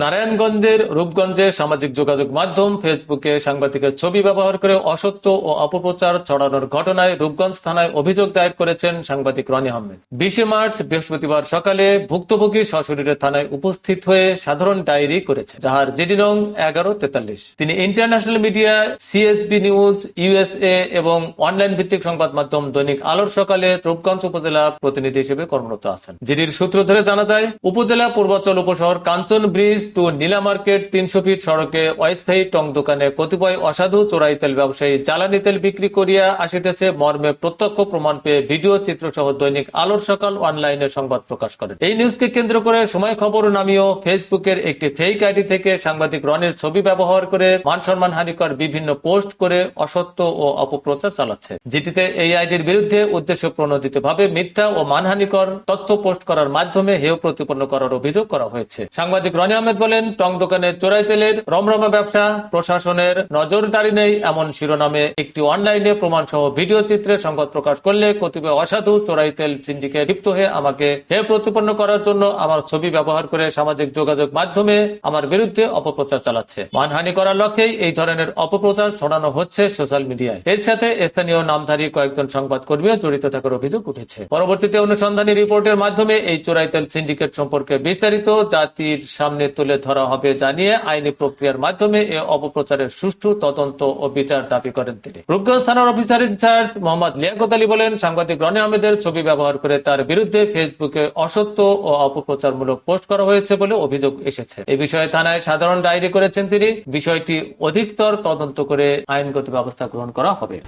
নারায়ণগঞ্জের রূপগঞ্জে সামাজিক যোগাযোগ মাধ্যম ফেসবুকে সাংবাদিকের ছবি ব্যবহার করে অসত্য ও অপপ্রচার ছড়ানোর ঘটনায় রূপগঞ্জ থানায় অভিযোগ দায়ের করেছেন সাংবাদিক রনি আহমেদ। বিশে মার্চ বৃহস্পতিবার সকালে ভুক্তভোগী সশরীরে থানায় উপস্থিত হয়ে সাধারণ ডায়েরি করেছে, যাহার জিডি নং এগারো তেতাল্লিশ। তিনি international media, CSB news, USA এবং অনলাইন ভিত্তিক সংবাদ মাধ্যম দৈনিক আলোর সকালে রূপগঞ্জ উপজেলা প্রতিনিধি হিসেবে কর্মরত আছেন। জিডির সূত্র ধরে জানা যায়, উপজেলা পূর্বাচল উপশহর Kanchan bridge to Nila market তিনশো ফিট সড়কে অস্থায়ী টং দোকানে কতিপয় অসাধু চোরাই তেল ব্যবসায়ী জ্বালানি তেল বিক্রি করিয়া আসিতেছে। মর্মে প্রত্যক্ষ প্রমাণ পেয়ে ভিডিও চিত্র সহ দৈনিক আলোর সকাল অনলাইনে সংবাদ প্রকাশ করেন। এই নিউজকে কেন্দ্র করে সময় খবর নামিয়েও ফেসবুকের একটি ফেক আইডি থেকে সাংবাদিক রনির ছবি ব্যবহার করে মান সম্মান হানিকর বিভিন্ন পোস্ট করে অসত্য ও অপপ্রচার চালাচ্ছে। যেটিতে এই আইডির বিরুদ্ধে উদ্দেশ্য প্রণোদিত ভাবে মিথ্যা ও মানহানিকর তথ্য পোস্ট করার মাধ্যমে হেয় প্রতিপন্ন করার অভিযোগ করা হয়েছে। সাংবাদিক রনি আহমেদ বলেন, টং দোকানে চোরাই তেলের রমরমা ব্যবসা, প্রশাসনের নজরদারি নেই এমন শিরোনামে একটি অনলাইনে প্রমাণ সহ ভিডিও চিত্রে সংবাদ প্রকাশ করলে কতিপয় অসাধু চোরাই তেল সিন্ডিকেট লিপ্ত হয়ে আমাকে হেয় প্রতিপন্ন করার জন্য আমার ছবি ব্যবহার করে সামাজিক যোগাযোগ মাধ্যমে আমার বিরুদ্ধে অপপ্রচার চালাচ্ছে। মানহানি করার লক্ষ্যেই এই ধরনের অপপ্রচার ছড়ানো হচ্ছে সোশ্যাল মিডিয়ায়। এর সাথে স্থানীয় নামধারী কয়েকজন সংবাদ কর্মীও জড়িত থাকার অভিযোগ উঠেছে। পরবর্তীতে অনুসন্ধানী রিপোর্টের মাধ্যমে এই চোরাই তেল সিন্ডিকেট সম্পর্কে বিস্তারিত জাতির সামনে তুলে ধরা হবে জানিয়ে আইনি প্রক্রিয়ার মাধ্যমে এ অপপ্রচারের সুষ্ঠু তদন্ত ও বিচার দাবি করেন তিনি। রূপগঞ্জ থানার officer in charge Mohammad Liaquat Ali বলেন, সাংবাদিক রনি আহমেদের ছবি ব্যবহার করে তার বিরুদ্ধে ফেসবুকে অসত্য ও অপপ্রচারমূলক পোস্ট করা হয়েছে বলে অভিযোগ এসেছে। এ বিষয়ে থানায় সাধারণ ডায়েরি করেছেন তিনি। বিষয়টি অধিকতর তদন্ত করে আইনগত ব্যবস্থা গ্রহণ করা হবে।